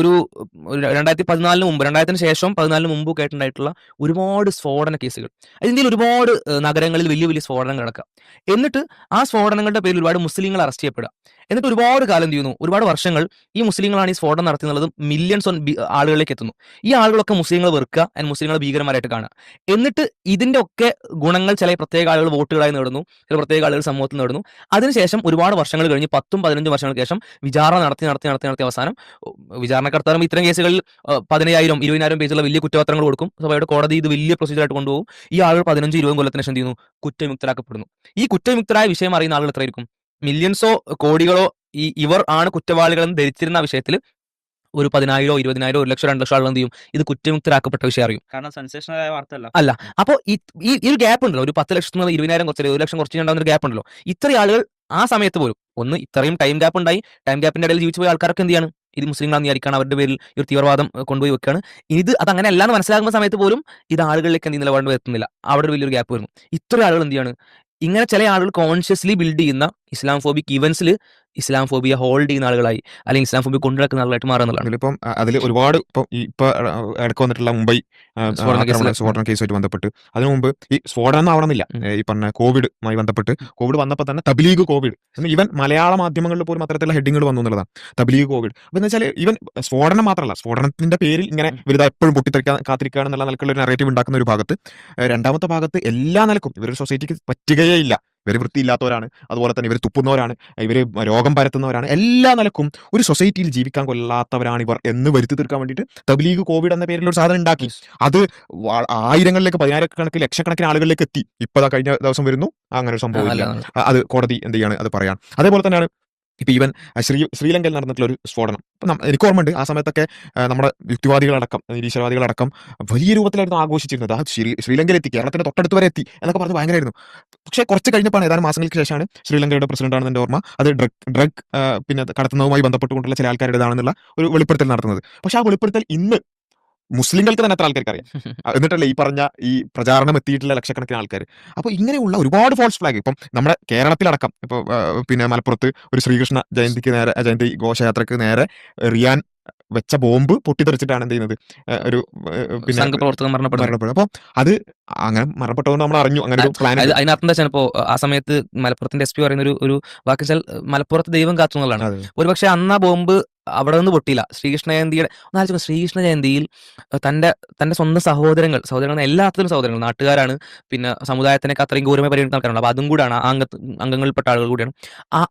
ഒരു രണ്ടായിരത്തി പതിനാലിന് മുമ്പ് രണ്ടായിരത്തിന് ശേഷം പതിനാലിന് മുമ്പ് ഒക്കെ ആയിട്ടുണ്ടായിട്ടുള്ള ഒരുപാട് സ്ഫോടന കേസുകൾ. ഇന്ത്യയിൽ ഒരുപാട് നഗരങ്ങളിൽ വലിയ വലിയ സ്ഫോടനങ്ങൾ നടക്കുക. എന്നിട്ട് ആ സ്ഫോടനങ്ങളുടെ പേരിൽ ഒരുപാട് മുസ്ലിങ്ങൾ അറസ്റ്റ് ചെയ്യപ്പെടുക. എന്നിട്ട് ഒരുപാട് കാലം ചെയ്യുന്നു? ഒരുപാട് വർഷങ്ങൾ ഈ മുസ്ലിങ്ങളാണ് ഈ സ്ഫോടനം നടത്തുന്നത് മില്യൺസ് ഓൺ ആളുകളിലേക്ക് എത്തുന്നു. ഈ ആളുകളൊക്കെ മുസ്ലിങ്ങൾ വെറുക്കുക ആൻഡ് മുസ്ലിങ്ങളെ ഭീകരമാരായിട്ട് കാണുക. എന്നിട്ട് ഇതിന്റെ ഒക്കെ ഗുണങ്ങൾ ചില പ്രത്യേക ആളുകൾ വോട്ടുകളായി നേടുന്നു. ചില പ്രത്യേക ആളുകൾ സമൂഹത്തിൽ നേടുന്നു. അതിനുശേഷം ഒരുപാട് വർഷങ്ങൾ കഴിഞ്ഞ് പത്തും പതിനഞ്ചും വർഷങ്ങൾക്ക് ശേഷം വിചാരണ നടത്തി നടത്തി നടത്തി നടത്തി അവസാനം വിചാരണക്കർത്താരും ഇത്തരം കേസുകളിൽ പതിനയ്യായിരം ഇരുപതിനായിരം പേജുള്ള വലിയ കുറ്റപത്രങ്ങൾ കൊടുക്കും. സഭയുടെ കോടതി ഇത് വലിയ പ്രൊസീജിയർ ആയിട്ട് കൊണ്ടുപോകും. ഈ ആളുകൾ പതിനഞ്ച് ഇരുപതും കൊല്ലത്തിന് എന്ത് ചെയ്യുന്നു? കുറ്റവിമുക്തരാക്കപ്പെടുന്നു. ഈ കുറ്റവിമുക്തരായ വിഷയം അറിയുന്ന ആളുകൾ എത്രയായിരിക്കും? മില്യൺസോ കോടികളോ ഈ ഇവർ ആണ് കുറ്റവാളികളെന്ന് ധരിച്ചിരുന്ന വിഷയത്തിൽ ഒരു പതിനായിരോ ഇരുപതിനായിരോ ഒരു ലക്ഷം രണ്ട് ലക്ഷം ആളുകൾ എന്ത് ചെയ്യും? ഇത് കുറ്റമുക്തരാക്കപ്പെട്ട വിഷയം അറിയും. കാരണം സെൻസേഷണലായ വാർത്തയല്ല. അപ്പോൾ ഈ ഈ- ഈ ഒരു ഗ്യാപ്പ് ഉണ്ടല്ലോ. ഒരു പത്ത് ലക്ഷത്തിൽ നിന്ന് ഇരുപതിനായിരം കുറച്ച് ഒരു ലക്ഷം കുറച്ച് ഉണ്ടാകുന്ന ഒരു ഗ്യാപ്പ് ഉണ്ടല്ലോ. ഇത്രയും ആളുകൾ ആ സമയത്ത് പോലും ഒന്ന് ഇത്രയും ടൈം ഗ്യാപ്പ് ഉണ്ടായി. ടൈം ഗ്യാപ്പിന്റെ ഇടയിൽ ജീവിച്ചു പോയ ആൾക്കാർക്ക് എന്ത് ചെയ്യാണ്? ഇത് മുസ്ലിങ്ങളാന്ന് വിചാരിക്കുകയാണ് അവരുടെ പേരിൽ ഈ ഒരു തീവ്രവാദം കൊണ്ടുപോയി വെക്കുകയാണ് ഇത് അത് അങ്ങനെ അല്ലാന്ന് മനസ്സിലാകുന്ന സമയത്ത് പോലും ഇത് ആളുകളിലേക്ക് എന്ത് നിലപാട് എത്തുന്നില്ല അവിടെ ഒരു വലിയൊരു ഗ്യാപ്പ് വരുന്നു. ഇത്ര ആളുകൾ എന്ത് ചെയ്യാണ്? ഇങ്ങനെ ചില ആളുകൾ കോൺഷ്യസ്ലി ബിൽഡ് ചെയ്യുന്ന ഇസ്ലാം ഫോബിക് ഇവന്റ്സിൽ ഇസ്ലാം ഫോബിയ ഹോൾഡ് ചെയ്യുന്ന ആളുകളായി അല്ലെങ്കിൽ ഇസ്ലാം ഫോബിയ കൊണ്ടു നടക്കുന്ന ആളുകളായിട്ട് മാറുന്നതാണ് ഇപ്പം അതിൽ ഒരുപാട് ഇപ്പം ഇപ്പൊ ഇടയ്ക്ക് വന്നിട്ടുള്ള മുംബൈ സ്ഫോടന. കേസുമായിട്ട് ബന്ധപ്പെട്ട് അതിനു മുമ്പ് ഈ സ്ഫോടനം ആവണമെന്നില്ല. ഈ പറഞ്ഞ കോവിഡുമായി ബന്ധപ്പെട്ട്. കോവിഡ് വന്നപ്പോൾ തന്നെ തബ്ലീഗ് കോവിഡ്. ഇവൻ മലയാള മാധ്യമങ്ങളിൽ പോലും അത്തരത്തിലുള്ള ഹെഡിങ്ങുകൾ വന്നു എന്നുള്ളതാണ്. തബ്ലീഗ് കോവിഡ്. അപ്പൊ എന്ന് വെച്ചാൽ ഇവൻ സ്ഫോടനം മാത്രമല്ല സ്ഫോടനത്തിന്റെ പേരിൽ ഇങ്ങനെ വലുതാ എപ്പോഴും പൊട്ടിത്തെറിക്കാൻ കാത്തിരിക്കുക എന്നുള്ള നിലക്കുള്ള ഒരു നറേറ്റീവ് ഉണ്ടാക്കുന്ന ഒരു ഭാഗത്ത് രണ്ടാമത്തെ ഭാഗത്ത് എല്ലാ നിലക്കും ഇവർ സൊസൈറ്റിക്ക് പറ്റുകയേ ഇല്ല. ഇവർ വൃത്തിയില്ലാത്തവരാണ്. അതുപോലെ തന്നെ ഇവർ തുപ്പുന്നവരാണ്. ഇവർ രോഗം പരത്തുന്നവരാണ്. എല്ലാ നിലക്കും ഒരു സൊസൈറ്റിയിൽ ജീവിക്കാൻ കൊല്ലാത്തവരാണ് ഇവർ എന്ന് വരുത്തി തീർക്കാൻ വേണ്ടിയിട്ട് തബ്ലീഗ് കോവിഡ് എന്ന പേരിൽ ഒരു സാധനം ഉണ്ടാക്കി. അത് ആയിരങ്ങളിലേക്ക് പതിനായിരക്കണക്കിന് ലക്ഷക്കണക്കിന് ആളുകളിലേക്ക് എത്തി. ഇപ്പം കഴിഞ്ഞ ദിവസം വരുന്നു. അങ്ങനെ ഒരു സംഭവം അത് കോടതി എന്ത് ചെയ്യാണ്? അത് പറയാൻ അതേപോലെ തന്നെയാണ് ഇപ്പൊ ഈവൻ ശ്രീ ശ്രീലങ്കയിൽ നടന്നിട്ടുള്ള ഒരു സ്ഫോടനം. അപ്പം എനിക്ക് ഓർമ്മയുണ്ട് ആ സമയത്തൊക്കെ നമ്മുടെ യുക്തിവാദികളടക്കം നിരീശ്വരവാദികളടക്കം വലിയ രൂപത്തിലായിരുന്നു ആഘോഷിച്ചിരുന്നത്. ആ ശ്രീ ശ്രീലങ്കയിൽ എത്തി കേരളത്തിന്റെ തൊട്ടടുത്ത് വരെ എത്തി എന്നൊക്കെ പറഞ്ഞ് ഭയങ്കരമായിരുന്നു പക്ഷേ കുറച്ച് കഴിഞ്ഞപ്പോൾ ഏതാനും മാസങ്ങൾക്ക് ശേഷമാണ് ശ്രീലങ്കയുടെ പ്രസിഡന്റ് ആണെന്ന് എന്റെ ഓർമ്മ അത് ഡ്രഗ് ഡ്രഗ് പിന്നെ കടത്തുന്നതുമായി ബന്ധപ്പെട്ടുകൊണ്ടുള്ള ചില ആൾക്കാരുടേതാണെന്നുള്ള ഒരു വെളിപ്പെടുത്തൽ നടത്തുന്നത്. പക്ഷേ ആ വെളിപ്പെടുത്തൽ ഇന്ന് മുസ്ലിങ്ങൾക്ക് തന്നെ എത്ര ആൾക്കാർക്ക് അറിയാം. എന്നിട്ടല്ലേ ഈ പറഞ്ഞ ഈ പ്രചാരണം എത്തിയിട്ടുള്ള ലക്ഷക്കണക്കിന് ആൾക്കാർ അപ്പോൾ ഇങ്ങനെയുള്ള ഒരുപാട് ഫോൾസ് ഫ്ലാഗ് ഇപ്പം നമ്മുടെ കേരളത്തിലടക്കം ഇപ്പോൾ പിന്നെ മലപ്പുറത്ത് ഒരു ശ്രീകൃഷ്ണ ജയന്തിക്ക് നേരെ ജയന്തി ഘോഷയാത്രക്ക് നേരെ റിയാൻ വെച്ച ബോംബ് പൊട്ടിത്തെറിച്ചിട്ടാണ് എന്ത് ചെയ്യുന്നത്? ഒരു പിന്നെ മരണപ്പെടുന്നത് അപ്പോൾ അത് അങ്ങനെ മരണപ്പെട്ടതുകൊണ്ട് നമ്മൾ അറിഞ്ഞു. അങ്ങനെ ഒരു പ്ലാൻ അതിനർത്ഥം എന്താ വെച്ചാൽ ഇപ്പോ ആ സമയത്ത് മലപ്പുറത്തിന്റെ എസ് പി പറയുന്ന ഒരു ഒരു വാക്കിച്ചാൽ മലപ്പുറത്ത് ദൈവം കാത്തു എന്നുള്ളതാണ് ഒരുപക്ഷെ അന്ന് ആ ബോംബ് അവിടെ നിന്ന് പൊട്ടിയില്ല. ശ്രീകൃഷ്ണ ജയന്തിയുടെ ഒന്നാലോചിക്കും ശ്രീകൃഷ്ണ ജയന്തിയിൽ തന്റെ തന്റെ സ്വന്തം സഹോദരങ്ങൾ സഹോദരങ്ങൾ എല്ലാത്തിലും സഹോദരങ്ങൾ നാട്ടുകാരാണ്. പിന്നെ സമുദായത്തിനൊക്കെ അത്രയും ഗൗരവമായി പരിഗണിക്കുന്ന ആൾക്കാരാണ് അപ്പൊ അതും കൂടാണ് അംഗ അംഗങ്ങളിൽപ്പെട്ട ആളുകൾ കൂടിയാണ്.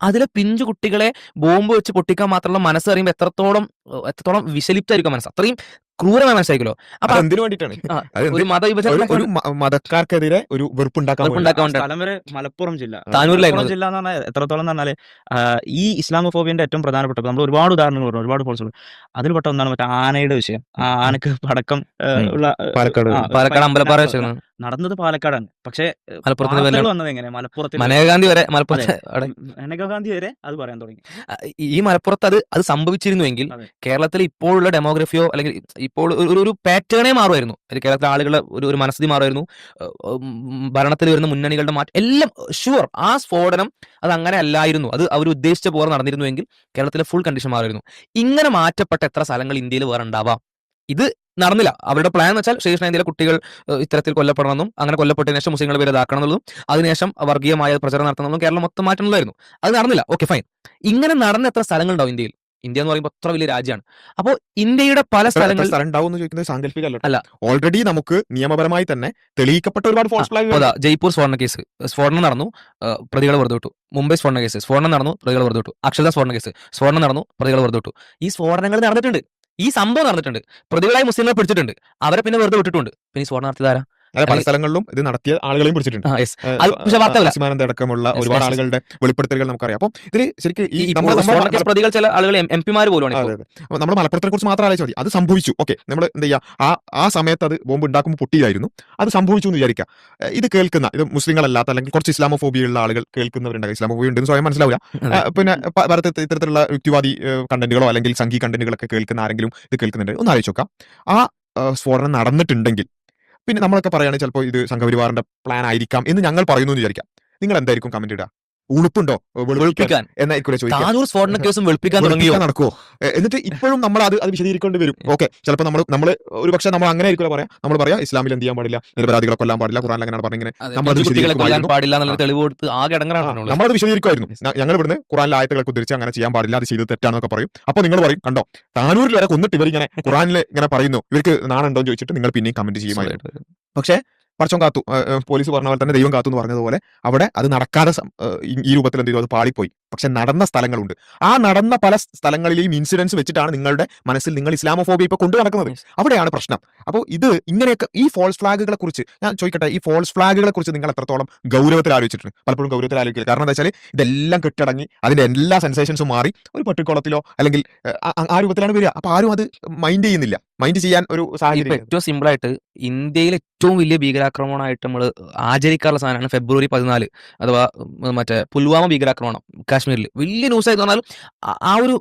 അതിലെ പിഞ്ചു കുട്ടികളെ ബോംബ് വെച്ച് പൊട്ടിക്കാൻ മാത്രമുള്ള മനസ്സ് അറിയുമ്പോൾ എത്രത്തോളം എത്രത്തോളം വിശലിപ്തായിരിക്കും മനസ്സ്? അത്രയും ക്രൂരമായ മനസ്സിലാക്കിയല്ലോ അപ്പൊ എന്തിനു വേണ്ടിട്ടാണ് ഒരു മതവിഭജനം ഒരു- മതക്കാർക്കെതിരെ ഒരു വെറുപ്പുണ്ടാക്കാൻ മലപ്പുറം ജില്ല. താനൂരിലായിരുന്നു മലപ്പുറം ജില്ല എന്ന് പറഞ്ഞാൽ എത്രത്തോളം എന്ന് പറഞ്ഞാൽ ഈ ഇസ്ലാമോഫോബിയന്റെ ഏറ്റവും പ്രധാനപ്പെട്ട നമ്മൾ ഒരുപാട് ഉദാഹരണങ്ങൾ പറഞ്ഞു ഒരുപാട് ഫോൾസ് അതിൽപ്പെട്ട ഒന്നാണ് മറ്റേ ആനയുടെ വിഷയം. ആ ആനക്ക് പടക്കം ഉള്ള പാലക്കാട് പാലക്കാട് അമ്പലപ്പാറ വെച്ചിരുന്നു നടന്നത് പാലക്കാടാണ്. പക്ഷേ മലപ്പുറത്ത് വന്നത് എങ്ങനെ മലപ്പുറത്ത് മനേകാന്തി വരെ മലപ്പുറത്ത് മനേകാന്തി മേനകാ വരെ അത് പറയാൻ തുടങ്ങി. ഈ മലപ്പുറത്ത് അത് അത് സംഭവിച്ചിരുന്നുവെങ്കിൽ. കേരളത്തിൽ ഇപ്പോഴുള്ള ഡെമോഗ്രഫിയോ അല്ലെങ്കിൽ ഇപ്പോൾ ഒരു ഒരു- പാറ്റേണേ മാറുമായിരുന്നു. കേരളത്തിലെ ആളുകളുടെ ഒരു ഒരു മനസ്ഥിതി മാറുമായിരുന്നു. ഭരണത്തിൽ വരുന്ന മുന്നണികളുടെ മാറ്റം എല്ലാം ഷുവർ ആ സ്ഫോടനം അത് അങ്ങനെ അല്ലായിരുന്നു. അത് അവർ ഉദ്ദേശിച്ച പോലെ നടന്നിരുന്നുവെങ്കിൽ കേരളത്തിലെ ഫുൾ കണ്ടീഷൻ മാറുമായിരുന്നു. ഇങ്ങനെ മാറ്റപ്പെട്ട എത്ര സ്ഥലങ്ങൾ ഇന്ത്യയിൽ വേറെ ഉണ്ടാവാം? ഇത് നടന്നില്ല. അവരുടെ പ്ലാൻ എന്ന് വെച്ചാൽ ശ്രീകൃഷ്ണ ഇന്ത്യയിലെ കുട്ടികൾ ഇത്തരത്തിൽ കൊല്ലപ്പെടണമെന്നും അങ്ങനെ കൊല്ലപ്പെട്ടതിന് ശേഷം മുസ്ലിങ്ങൾ പേര് ഇതാക്കണം എന്നുള്ളതും അതിനുശേഷം വർഗീയമായ പ്രചരണം നടത്തണമെന്നും കേരളം മൊത്തം മാറ്റണമായിരുന്നു അത് നടന്നില്ല. ഓക്കെ ഫൈൻ ഇങ്ങനെ നടന്ന എത്ര സ്ഥലങ്ങളുണ്ടാവും ഇന്ത്യയിൽ? ഇന്ത്യ എന്ന് പറയുമ്പോൾ അത്ര വലിയ രാജ്യമാണ്. അപ്പോൾ ഇന്ത്യയുടെ പല സ്ഥലങ്ങളിൽ ചോദിക്കുന്നത് അല്ല. ഓൾറെഡി നമുക്ക് നിയമപരമായി തന്നെ തെളിയിക്കപ്പെട്ട ഒരുപാട് ഫോൾസ് ഫ്ലാഗ് ജയ്പൂർ സ്വർണ കേസ് സ്ഫോടനം നടന്നു പ്രതികൾ പ്രതികളെ വെറുതെ വിട്ടു. മുംബൈ സ്വർണ കേസ് സ്ഫോടനം നടന്നു പ്രതികളെ വെറുതെ വിട്ടു. അക്ഷത സ്ഫോടന കേസ് സ്ഫോടനം നടന്നു പ്രതികളെ വെറുതെ വിട്ടു. ഈ സ്ഫോടനങ്ങൾ നടന്നിട്ടുണ്ട്. ഈ സംഭവം നടന്നിട്ടുണ്ട്. പ്രതികളായി മുസ്ലിങ്ങളെ പിടിച്ചിട്ടുണ്ട്. അവരെ പിന്നെ വെറുതെ വിട്ടിട്ടുണ്ട്. പിന്നെ ഈ അതെ പല സ്ഥലങ്ങളിലും ഇത് നടത്തിയ ആളുകളെയും പിടിച്ചിട്ടുണ്ട്. അടക്കമുള്ള ഒരുപാട്. ആളുകളുടെ വെളിപ്പെടുത്തലുകൾ നമുക്കറിയാം. അപ്പം ഇതിൽ ശരിക്കും ഈ പ്രതികൾ ചില ആളുകൾ എം പിമാർ പോലും നമ്മൾ മലപ്പുറത്തെ കുറിച്ച് മാത്രം ആലോചിച്ചാൽ മതി. അത് സംഭവിച്ചു. ഓക്കെ നമ്മൾ എന്താ ചെയ്യുക ആ ആ സമയത്ത് അത് ബോംബ് ഉണ്ടാക്കുമ്പോൾ പൊട്ടിയായിരുന്നു. അത് സംഭവിച്ചു എന്ന് വിചാരിക്കുക ഇത് കേൾക്കുന്ന ഇത് മുസ്ലിങ്ങളല്ലാത്ത അല്ലെങ്കിൽ കുറച്ച് ഇസ്ലാമോഫോബിയുള്ള ആളുകൾ കേൾക്കുന്നവരുണ്ടാകും ഇസ്ലാമോഫോബി ഉണ്ടെന്ന് സ്വയം മനസ്സിലാവില്ല. പിന്നെ ഭാരത ഇത്തരത്തിലുള്ള യുക്തിവാദി കണ്ടന്റുകളോ അല്ലെങ്കിൽ സംഘീ കണ്ടന്റുകളൊക്കെ കേൾക്കുന്ന ആരെങ്കിലും ഇത് കേൾക്കുന്നുണ്ട്. ഒന്ന് ആലോചിച്ച് നോക്കാം. ആ, സ്ഫോടനം നടന്നിട്ടുണ്ടെങ്കിൽ പിന്നെ നമ്മളൊക്കെ പറയുകയാണെങ്കിൽ ചിലപ്പോൾ ഇത് സംഘപരിവാറിന്റെ പ്ലാൻ ആയിരിക്കാം എന്ന് ഞങ്ങൾ പറയുന്നു എന്ന് വിചാരിക്കാം. നിങ്ങൾ എന്തായിരിക്കും കമന്റ് ഇടുക? ഉളുപ്പുണ്ടോ? വെളുപ്പിക്കാൻ എന്നായിരിക്കും ചോദിക്കുക താനൂർ സ്ഫോടന കേസും വെളുപ്പിക്കാൻ തുടങ്ങിയോ? നടക്കുമോ എന്നിട്ട് ഇപ്പോഴും നമ്മൾ അത് അത് വിശദീകരിക്കേണ്ടി വരും. ഓക്കെ ചിലപ്പോൾ നമ്മൾ നമ്മൾ ഒരു പക്ഷേ നമ്മൾ അങ്ങനെ ആയിരിക്കും പറയാം. നമ്മൾ പറയാം ഇസ്ലാമിൽ എന്ത് ചെയ്യാൻ പാടില്ല? നിരപരാധികളെ കൊല്ലാൻ പാടില്ല ഖുറാൻ അങ്ങനെയാണ് പറഞ്ഞിങ്ങനെ. നമ്മൾ പാടില്ല എന്നുള്ള തെളിവ് കൊടുത്ത് ആകെ ഇടങ്ങറാണ് നമ്മളത് വിശദീകരിക്കുമായിരുന്നു. ഞങ്ങൾ ഇവിടുന്ന് ഖുറാനിലെ ആയത്തുകൾക്ക് ഉദ്ധരിച്ച് അങ്ങനെ ചെയ്യാൻ പാടില്ല അത് ചെയ്ത് തെറ്റാണെന്നൊക്കെ പറയും. അപ്പൊ നിങ്ങൾ പറയും കണ്ടോ? താനൂരിൽ വരെ കൊന്നിട്ട് ഇവർ ഇങ്ങനെ ഖുറാനിൽ ഇങ്ങനെ പറയുന്നു. ഇവർക്ക് നാണുണ്ടോ എന്ന് ചോദിച്ചിട്ട് നിങ്ങൾ പിന്നെയും കമന്റ് ചെയ്യുമായിരുന്നു. പക്ഷേ പടച്ചോൻ കാത്തു. പോലീസ് പറഞ്ഞ പോലെ തന്നെ ദൈവം കാത്തു എന്ന് പറഞ്ഞതുപോലെ അവിടെ അത് നടക്കാതെ ഈ രൂപത്തിൽ എന്ത് ചെയ്തു? അത് പാളിപ്പോയി. പക്ഷെ നടന്ന സ്ഥലങ്ങളുണ്ട്. ആ നടന്ന പല സ്ഥലങ്ങളിലെയും ഇൻസിഡൻസ് വെച്ചിട്ടാണ് നിങ്ങളുടെ മനസ്സിൽ നിങ്ങൾ ഇസ്ലാമോഫോബിയ ഇപ്പൊ കൊണ്ടു നടക്കുന്നത്. അവിടെയാണ് പ്രശ്നം. അപ്പോൾ ഇത് ഇങ്ങനെയൊക്കെ ഈ ഫോൾസ് ഫ്ലാഗുകളെ കുറിച്ച് ഞാൻ ചോദിക്കട്ടെ ഈ ഫോൾസ് ഫ്ലാഗുകളെ കുറിച്ച് നിങ്ങൾ എത്രത്തോളം ഗൗരവത്തിൽ ആലോചിച്ചിട്ടുണ്ട്? പലപ്പോഴും ഗൗരവത്തിൽ ആലോചിക്കില്ല. കാരണം എന്താ വെച്ചാൽ ഇതെല്ലാം കെട്ടടങ്ങി അതിന്റെ എല്ലാ സെൻസേഷൻസും മാറി ഒരു പട്ടിക്കുളത്തിലോ അല്ലെങ്കിൽ ആ- രൂപത്തിലാണ് വരിക. അപ്പൊ ആരും അത് മൈൻഡ് ചെയ്യുന്നില്ല. മൈൻഡ് ചെയ്യാൻ ഒരു സാഹചര്യം ഏറ്റവും സിമ്പിൾ ആയിട്ട് ഇന്ത്യയിൽ ഏറ്റവും വലിയ ഭീകരാക്രമണമായിട്ട് നമ്മൾ ആചരിക്കാറുള്ള സാധനമാണ് ഫെബ്രുവരി പതിനാല്. അഥവാ മറ്റേ പുൽവാമ ഭീകരാക്രമണം. കാശ്മീരിൽ വലിയ ന്യൂസ് ആയി പറഞ്ഞാൽ ആ- ഒരു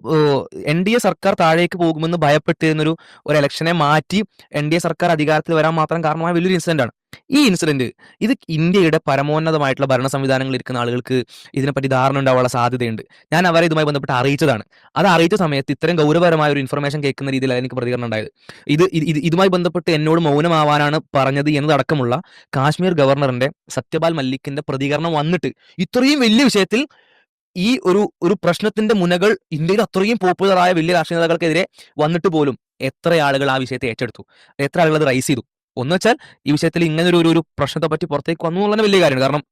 എൻ ഡി എ സർക്കാർ താഴേക്ക് പോകുമെന്ന് ഭയപ്പെട്ടിരുന്നൊരു ഒരു ഇലക്ഷനെ മാറ്റി എൻ ഡി എ സർക്കാർ അധികാരത്തിൽ വരാൻ മാത്രം കാരണമായ വലിയൊരു ഇൻസിഡന്റ് ആണ്. ഈ ഇൻസിഡന്റ് ഇത് ഇന്ത്യയുടെ പരമോന്നതമായിട്ടുള്ള ഭരണ സംവിധാനങ്ങളിൽ ഇരിക്കുന്ന ആളുകൾക്ക് ഇതിനെപ്പറ്റി ധാരണ ഉണ്ടാവാനുള്ള സാധ്യതയുണ്ട്. ഞാൻ അവരെ ഇതുമായി ബന്ധപ്പെട്ട് അറിയിച്ചതാണ്. അത് അറിയിച്ച സമയത്ത് ഇത്രയും ഗൗരവപരമായ ഒരു ഇൻഫർമേഷൻ കേൾക്കുന്ന രീതിയിലാണ് എനിക്ക് പ്രതികരണം ഉണ്ടായത്. ഇത് ഇതുമായി ബന്ധപ്പെട്ട് എന്നോട് മൗനമാവാനാണ് പറഞ്ഞത് എന്നതടക്കമുള്ള കാശ്മീർ ഗവർണറിന്റെ സത്യപാൽ മല്ലിക്കിന്റെ പ്രതികരണം വന്നിട്ട് ഇത്രയും വലിയ വിഷയത്തിൽ ഈ ഒരു ഒരു പ്രശ്നത്തിന്റെ മുനകൾ ഇന്ത്യയിൽ അത്രയും പോപ്പുലറായ വലിയ രാഷ്ട്രീയ നേതാക്കൾക്കെതിരെ വന്നിട്ട് പോലും എത്ര ആളുകൾ ആ വിഷയത്തെ ഏറ്റെടുത്തു? എത്ര ആളുകൾ അത് റൈസ് ചെയ്തു? ഒന്ന് വെച്ചാൽ ഈ വിഷയത്തിൽ ഇങ്ങനെ ഒരു ഒരു പ്രശ്നത്തെ പറ്റി പുറത്തേക്ക് വന്നു എന്നുള്ളത് വലിയ കാര്യമാണ് കാരണം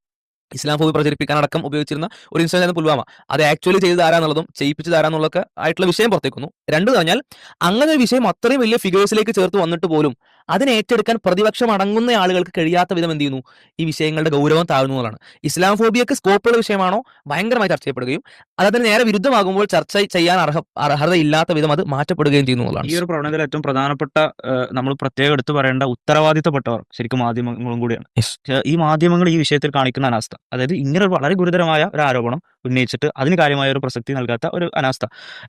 ഇസ്ലാം ഫോബി പ്രചരിപ്പിക്കാൻ അടക്കം ഉപയോഗിച്ചിരുന്ന ഒരു ഇൻസിഡന്റ് ആയിരുന്നു പുൽവാമ. അത് ആക്ച്വലി ചെയ്തത് ആരാന്നുള്ളതും ചെയ്യിപ്പിച്ചത് ആരാന്നുള്ളതൊക്കെ ആയിട്ടുള്ള വിഷയം പുറത്തേക്കുന്നു രണ്ട് പറഞ്ഞാൽ അങ്ങനെ ഒരു വിഷയം അത്രയും വലിയ ഫിഗേഴ്സിലേക്ക് ചേർത്ത് വന്നിട്ട് പോലും അതിനെ ഏറ്റെടുക്കാൻ പ്രതിപക്ഷം അടങ്ങുന്ന ആളുകൾക്ക് കഴിയാത്ത വിധം എന്ത് ചെയ്യുന്നു? ഈ വിഷയങ്ങളുടെ ഗൗരവം താഴ്ന്നുള്ളതാണ് ഇസ്ലാം ഫോബിയൊക്കെ സ്കോപ്പുള്ള വിഷയമാണോ? ഭയങ്കരമായി ചർച്ച ചെയ്യപ്പെടുകയും അതതിന് നേരെ വിരുദ്ധമാകുമ്പോൾ ചർച്ച ചെയ്യാൻ അർഹ അർഹതയില്ലാത്ത വിധം അത് മാറ്റപ്പെടുകയും ചെയ്യുന്നു ഈ ഒരു പ്രവണതയിൽ ഏറ്റവും പ്രധാനപ്പെട്ട നമ്മൾ പ്രത്യേകം എടുത്തു പറയേണ്ട ഉത്തരവാദിത്തപ്പെട്ടവർ ശരിക്കും മാധ്യമങ്ങളും കൂടിയാണ്. ഈ മാധ്യമങ്ങൾ ഈ വിഷയത്തിൽ കാണിക്കുന്ന അനാസ്ഥ അതായത് ഇങ്ങനെ ഒരു വളരെ ഗുരുതരമായ ഒരു ആരോപണം ഉന്നയിച്ചിട്ട് അതിന് കാര്യമായ ഒരു പ്രസക്തി നൽകാത്ത ഒരു അനാസ്ഥ.